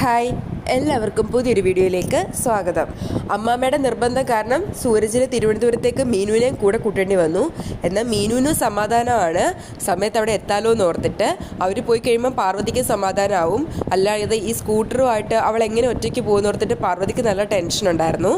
Hi. എല്ലാവർക്കും പുതിയൊരു വീഡിയോയിലേക്ക് സ്വാഗതം. അമ്മാമ്മയുടെ നിർബന്ധം കാരണം സൂരജിന് തിരുവനന്തപുരത്തേക്ക് മീനുവിനെയും കൂടെ കൂട്ടേണ്ടി വന്നു. എന്നാൽ മീനുവിനും സമാധാനമാണ്. സമയത്ത് അവിടെ എത്താലോ എന്ന് ഓർത്തിട്ട് അവർ പോയി കഴിയുമ്പോൾ പാർവതിക്ക് സമാധാനമാവും. അല്ലാതെ ഈ സ്കൂട്ടറുമായിട്ട് അവൾ എങ്ങനെ ഒറ്റയ്ക്ക് പോകുമെന്ന് ഓർത്തിട്ട് പാർവതിക്ക് നല്ല ടെൻഷൻ ഉണ്ടായിരുന്നു.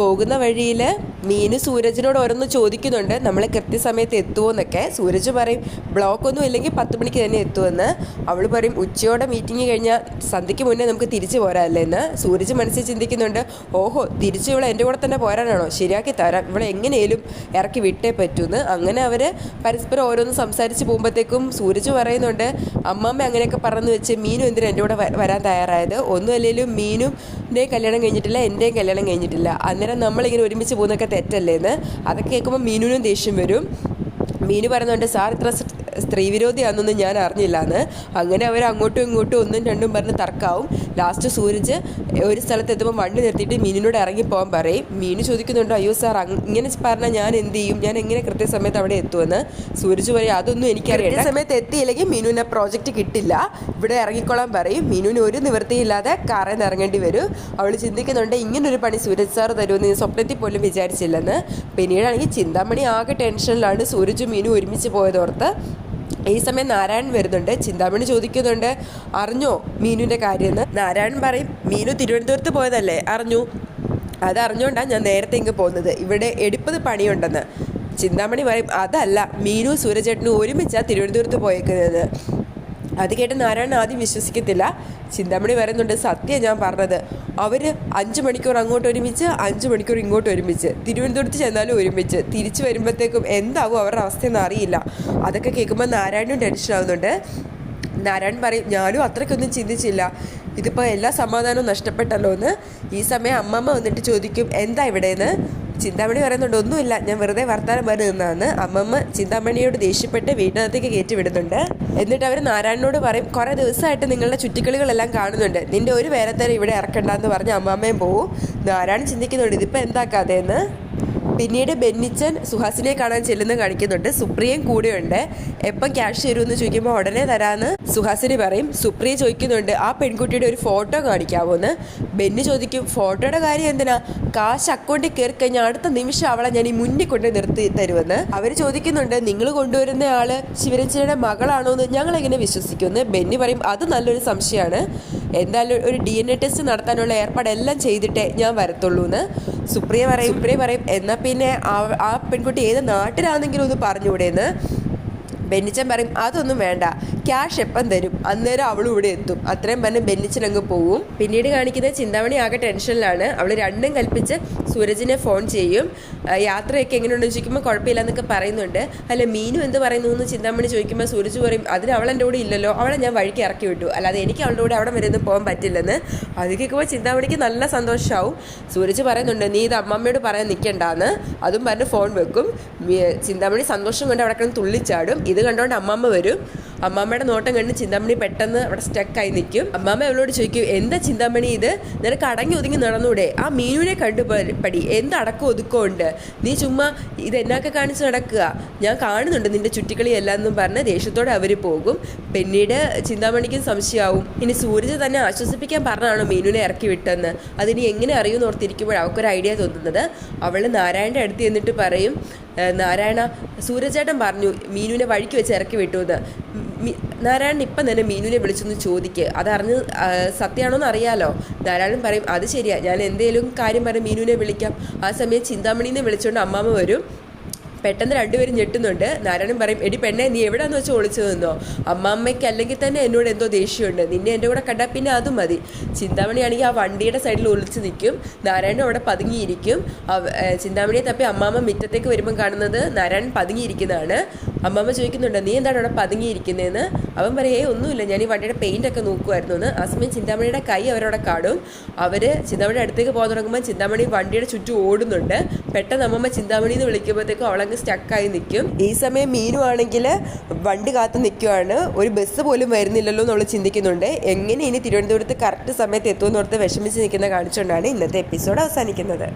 പോകുന്ന വഴിയിൽ മീനു സൂരജിനോട് ഓരോന്ന് ചോദിക്കുന്നുണ്ട് നമ്മൾ കൃത്യസമയത്ത് എത്തുമോ എന്നൊക്കെ. സൂരജ് പറയും ബ്ലോക്ക് ഒന്നും ഇല്ലെങ്കിൽ പത്ത് മണിക്ക് തന്നെ എത്തുമെന്ന്. അവൾ പറയും ഉച്ചയോടെ മീറ്റിംഗ് കഴിഞ്ഞാൽ സന്ധ്യയ്ക്ക് മുന്നേ നമുക്ക് തിരിച്ചു പോരാല്ലേ എന്ന്. സൂരജ് മനസ്സിൽ ചിന്തിക്കുന്നുണ്ട് ഓഹോ തിരിച്ചു ഇവളെ എന്റെ കൂടെ തന്നെ പോരാനാണോ? ശരിയാക്കി തരാം. ഇവളെ എങ്ങനെയും ഇറക്കി വിട്ടേ പറ്റൂന്ന് അങ്ങനെ അവർ പരസ്പരം ഓരോന്ന് സംസാരിച്ച് പോകുമ്പോഴത്തേക്കും സൂരജ് പറയുന്നുണ്ട് അമ്മമ്മ അങ്ങനെയൊക്കെ പറഞ്ഞു വെച്ച് മീനും എന്തിനും എന്റെ കൂടെ വരാൻ തയ്യാറായത്? ഒന്നും അല്ലെങ്കിലും മീനും കല്യാണം കഴിഞ്ഞിട്ടില്ല എന്റെയും കല്യാണം കഴിഞ്ഞിട്ടില്ല. അന്നേരം നമ്മളിങ്ങനെ ഒരുമിച്ച് പോകുന്നതൊക്കെ തെറ്റല്ലേ എന്ന് അതൊക്കെ കേൾക്കുമ്പോൾ മീനുവിനും ദേഷ്യം വരും. മീനു പറയുന്നുണ്ട് സാർ ഇത്ര സ്ത്രീവിരോധിയാണെന്നൊന്നും ഞാൻ അറിഞ്ഞില്ല എന്ന് അങ്ങനെ അവർ അങ്ങോട്ടും ഇങ്ങോട്ടും ഒന്നും രണ്ടും പറഞ്ഞ് തർക്കാവും. ലാസ്റ്റ് സൂരജ് ഒരു സ്ഥലത്ത് എത്തുമ്പോൾ വണ്ടി നിർത്തിയിട്ട് മീനിനോട് ഇറങ്ങി പോകാൻ പറയും. മീന് ചോദിക്കുന്നുണ്ട് അയ്യോ സാർ ഇങ്ങനെ പറഞ്ഞാൽ ഞാൻ എന്ത് ചെയ്യും? ഞാൻ എങ്ങനെ കൃത്യസമയത്ത് അവിടെ എത്തുമെന്ന്? സൂരജ് പറയും അതൊന്നും എനിക്കറിയാം സമയത്ത് എത്തിയില്ലെങ്കിൽ മീനുവിന് പ്രോജക്റ്റ് കിട്ടില്ല. ഇവിടെ ഇറങ്ങിക്കൊള്ളാൻ പറയും. മീനുവിന് ഒരു നിവൃത്തിയില്ലാതെ കാറിൽ നിന്ന് ഇറങ്ങേണ്ടി വരും. അവൾ ചിന്തിക്കുന്നുണ്ട് ഇങ്ങനൊരു പണി സൂരജ് സാർ തരുമെന്ന് സ്വപ്നത്തിൽ പോലും വിചാരിച്ചില്ലെന്ന്. പിന്നീടാണെങ്കിൽ ചിന്താമണി ആകെ ടെൻഷനിലാണ് സൂരജും മീനും ഒരുമിച്ച് പോയതോർത്ത്. ഈ സമയം നാരായണൻ വരുന്നുണ്ട്. ചിന്താമണി ചോദിക്കുന്നുണ്ട് അറിഞ്ഞോ മീനുവിന്റെ കാര്യമെന്ന്? നാരായണൻ പറയും മീനു തിരുവനന്തപുരത്ത് പോയതല്ലേ? അറിഞ്ഞു. അതറിഞ്ഞുകൊണ്ടാണ് ഞാൻ നേരത്തെ ഇങ്ങ് പോകുന്നത് ഇവിടെ എടുപ്പത് പണിയുണ്ടെന്ന്. ചിന്താമണി പറയും അതല്ല മീനു സൂരജേട്ടനും ഒരുമിച്ചാണ് തിരുവനന്തപുരത്ത് പോയേക്കുന്നത്. അത് കേട്ട് നാരായണൻ ആദ്യം വിശ്വസിക്കത്തില്ല. ചിന്താമണി പറയുന്നുണ്ട് സത്യം ഞാൻ പറഞ്ഞത്. അവർ അഞ്ച് മണിക്കൂർ അങ്ങോട്ട് ഒരുമിച്ച് അഞ്ച് മണിക്കൂർ ഇങ്ങോട്ട് ഒരുമിച്ച്. തിരുവനന്തപുരത്ത് ചെന്നാലും ഒരുമിച്ച്. തിരിച്ചു വരുമ്പോഴത്തേക്കും എന്താവും അവരുടെ അവസ്ഥയെന്ന് അറിയില്ല. അതൊക്കെ കേൾക്കുമ്പോൾ നാരായണനും ടെൻഷൻ ആവുന്നുണ്ട്. നാരായണൻ പറയും ഞാനും അത്രയ്ക്കൊന്നും ചിന്തിച്ചില്ല. ഇതിപ്പോൾ എല്ലാ സമാധാനവും നഷ്ടപ്പെട്ടല്ലോ എന്ന് ഈ സമയം അമ്മമ്മ വന്നിട്ട് ചോദിക്കും എന്താ ഇവിടെയെന്ന് ചിന്താമണി പറയുന്നുണ്ട് ഒന്നുമില്ല ഞാൻ വെറുതെ വർത്താനം പറഞ്ഞു നിന്നാന്ന് അമ്മമ്മ ചിന്താമണിയോട് ദേഷ്യപ്പെട്ട് വീട്ടിനകത്തേക്ക് കയറ്റി വിടുന്നുണ്ട്. എന്നിട്ട് അവർ നാരായണനോട് പറയും കുറേ ദിവസമായിട്ട് നിങ്ങളുടെ ചുറ്റിക്കളികളെല്ലാം കാണുന്നുണ്ട്. നിന്റെ ഒരു വേലത്തേരെ ഇവിടെ ഇറക്കണ്ടെന്ന് പറഞ്ഞ് അമ്മാമ്മയും പോവും. നാരായണൻ ചിന്തിക്കുന്നുണ്ട് ഇതിപ്പോൾ എന്താക്കാതെ കഥയെന്ന്? പിന്നീട് ബെന്നിച്ചൻ സുഹാസിനെ കാണാൻ ചെല്ലുന്ന കാണിക്കുന്നുണ്ട്. സുപ്രിയയും കൂടെയുണ്ട്. എപ്പം ക്യാഷ് തരുമെന്ന് ചോദിക്കുമ്പോൾ ഉടനെ തരാമെന്ന് സുഹാസിനി പറയും. സുപ്രിയ ചോദിക്കുന്നുണ്ട് ആ പെൺകുട്ടിയുടെ ഒരു ഫോട്ടോ കാണിക്കാവോന്ന്? ബെന്നി ചോദിക്കും ഫോട്ടോയുടെ കാര്യം എന്തിനാ? കാശ് അക്കൗണ്ടിൽ കയറി കഴിഞ്ഞാൽ അടുത്ത നിമിഷം അവളെ ഞാൻ ഈ മുന്നിൽ കൊണ്ട് നിർത്തി തരുമെന്ന്. അവർ ചോദിക്കുന്നുണ്ട് നിങ്ങൾ കൊണ്ടുവരുന്ന ആൾ ശിവരഞ്ജനയുടെ മകളാണോ എന്ന് ഞങ്ങൾ എങ്ങനെ വിശ്വസിക്കുമെന്ന് ബെന്നി പറയും അത് നല്ലൊരു സംശയമാണ് എന്തായാലും ഒരു ഡി എൻ എ ടെസ്റ്റ് നടത്താനുള്ള ഏർപ്പാടെല്ലാം ചെയ്തിട്ടേ ഞാൻ വരത്തുള്ളൂ എന്ന് സുപ്രിയ പറയും. സുപ്രിയ പറയും. എന്നാൽ പിന്നെ ആ- പെൺകുട്ടി ഏത് നാട്ടിലാണെങ്കിലും ഒന്ന് പറഞ്ഞുകൂടെയെന്ന് ബെന്നിച്ചൻ പറയും അതൊന്നും വേണ്ട. ക്യാഷ് എപ്പം തരും? അന്നേരം അവളും ഇവിടെ എത്തും. അത്രയും പറഞ്ഞ് ബെന്നിച്ചൻ അങ്ങ് പോവും. പിന്നീട് കാണിക്കുന്നത് ചിന്താമണി ആകെ ടെൻഷനിലാണ്. അവൾ രണ്ടും കൽപ്പിച്ച് സൂരജിനെ ഫോൺ ചെയ്യും. യാത്രയൊക്കെ എങ്ങനെയുണ്ടെന്ന് ചോദിക്കുമ്പോൾ കുഴപ്പമില്ല എന്നൊക്കെ പറയുന്നുണ്ട്. അല്ല മീനു എന്ത് പറയുന്നു എന്ന് ചിന്താമണി ചോദിക്കുമ്പോൾ സൂരജ് പറയും അതിന് അവൾ എന്റെ കൂടെ ഇല്ലല്ലോ. അവളെ ഞാൻ വഴിക്ക് ഇറക്കി വിട്ടു. അല്ലാതെ എനിക്ക് അവളുടെ കൂടെ അവിടെ വരെ ഒന്നും പോകാൻ പറ്റില്ലെന്ന്. അത് കേൾക്കുമ്പോൾ ചിന്താമണിക്ക് നല്ല സന്തോഷമാവും സൂരജ് പറയുന്നുണ്ട് നീ ഇത് അമ്മമ്മയോട് പറയാൻ നിൽക്കണ്ടെന്ന് അതും പറഞ്ഞ് ഫോൺ വെക്കും. ചിന്താമണി സന്തോഷം കൊണ്ട് അവിടെ കിടന്ന് തുള്ളിച്ചാടും. ഇത് കണ്ടുകൊണ്ട് അമ്മമ്മ വരും. അമ്മാമ്മയുടെ നോട്ടം കണ്ട് ചിന്താമണി പെട്ടെന്ന് അവിടെ സ്റ്റക്കായി നിൽക്കും. അമ്മാമ്മ അവളോട് ചോദിക്കും എന്താ ചിന്താമണി ഇത്? നിനക്ക് അടങ്ങി ഒതുങ്ങി നടന്നൂടെ? ആ മീനുവിനെ കണ്ടു പടി. എന്ത് അടക്കം നീ ചുമ്മാ ഇത് എന്നൊക്കെ കാണിച്ച് നടക്കുക. ഞാൻ കാണുന്നുണ്ട് നിന്റെ ചുറ്റിക്കളി എല്ലാം എന്നും പറഞ്ഞ് ദേഷ്യത്തോടെ അവർ പോകും. പിന്നീട് ചിന്താമണിക്കും സംശയമാവും. ഇനി സൂരജ് തന്നെ ആശ്വസിപ്പിക്കാൻ പറഞ്ഞാണോ മീനുവിനെ ഇറക്കി വിട്ടെന്ന് അതിനി എങ്ങനെ അറിയുമെന്ന് ഓർത്തിരിക്കുമ്പോൾ അവൾക്കൊരു ഐഡിയ തോന്നുന്നത്. അവൾ നാരായണന്റെ അടുത്ത് എന്നിട്ട് പറയും നാരായണ സൂരജേട്ടൻ പറഞ്ഞു മീനുവിനെ വഴിക്ക് വെച്ച് ഇറക്കി വിട്ടു എന്ന് നാരായണൻ ഇപ്പം തന്നെ മീനുവിനെ വിളിച്ചൊന്ന് ചോദിക്ക്. അതറിഞ്ഞ് സത്യമാണോന്ന് അറിയാലോ. നാരായണൻ പറയും അത് ശരിയാ. ഞാൻ എന്തേലും കാര്യം പറഞ്ഞ് മീനുവിനെ വിളിക്കാം. ആ സമയം ചിന്താമണിനെ വിളിച്ചുകൊണ്ട് അമ്മാമ്മ വരും. പെട്ടെന്ന് രണ്ടുപേരും ഞെട്ടുന്നുണ്ട്. നാരായണൻ പറയും എടി പെണ്ണെ നീ എവിടെയാന്ന് വെച്ചാൽ ഒളിച്ചു നിന്നോ അമ്മാമ്മയ്ക്ക് അല്ലെങ്കിൽ തന്നെ എന്നോട് എന്തോ ദേഷ്യമുണ്ട്. നിന്നെ എന്റെ കൂടെ കണ്ടാൽ പിന്നെ അതും മതി. ചിന്താമണിയാണെങ്കിൽ ആ വണ്ടിയുടെ സൈഡിൽ ഒളിച്ചു നിൽക്കും. നാരായണൻ അവിടെ പതുങ്ങിയിരിക്കും. ചിന്താമണിയെ തപ്പി അമ്മാമ്മ മുറ്റത്തേക്ക് വരുമ്പം കാണുന്നത് നാരായണൻ പതുങ്ങിയിരിക്കുന്നതാണ്. അമ്മാമ്മ ചോദിക്കുന്നുണ്ട് നീ എന്താണ് അവിടെ പതുങ്ങിയിരിക്കുന്നതെന്ന് അവൻ പറയും ഒന്നുമില്ല. ഞാൻ ഈ വണ്ടിയുടെ പെയിന്റ് ഒക്കെ നോക്കുമായിരുന്നു എന്ന്. ആ സമയം ചിന്താമണിയുടെ കൈ അവരവിടെ കാണും. അവർ ചിന്താമണി അടുത്തേക്ക് പോകാൻ തുടങ്ങുമ്പോൾ ചിന്താമണി വണ്ടിയുടെ ചുറ്റും ഓടുന്നുണ്ട്. പെട്ടെന്ന് അമ്മമ്മ ചിന്താമണി എന്ന് വിളിക്കുമ്പോഴത്തേക്കും അവളങ്ങ് സ്റ്റക്കായി നിൽക്കും. ഈ സമയം മീനു ആണെങ്കിൽ വണ്ടി കാത്തു നിൽക്കുവാണ്. ഒരു ബസ് പോലും വരുന്നില്ലല്ലോ എന്നുള്ള ചിന്തിക്കുന്നുണ്ട്. എങ്ങനെ ഇനി തിരുവനന്തപുരത്ത് കറക്റ്റ് സമയത്ത് എത്തുമെന്നോർത്ത് വിഷമിച്ച് നിൽക്കുന്ന കാണിച്ചുകൊണ്ടാണ് ഇന്നത്തെ എപ്പിസോഡ് അവസാനിക്കുന്നത്.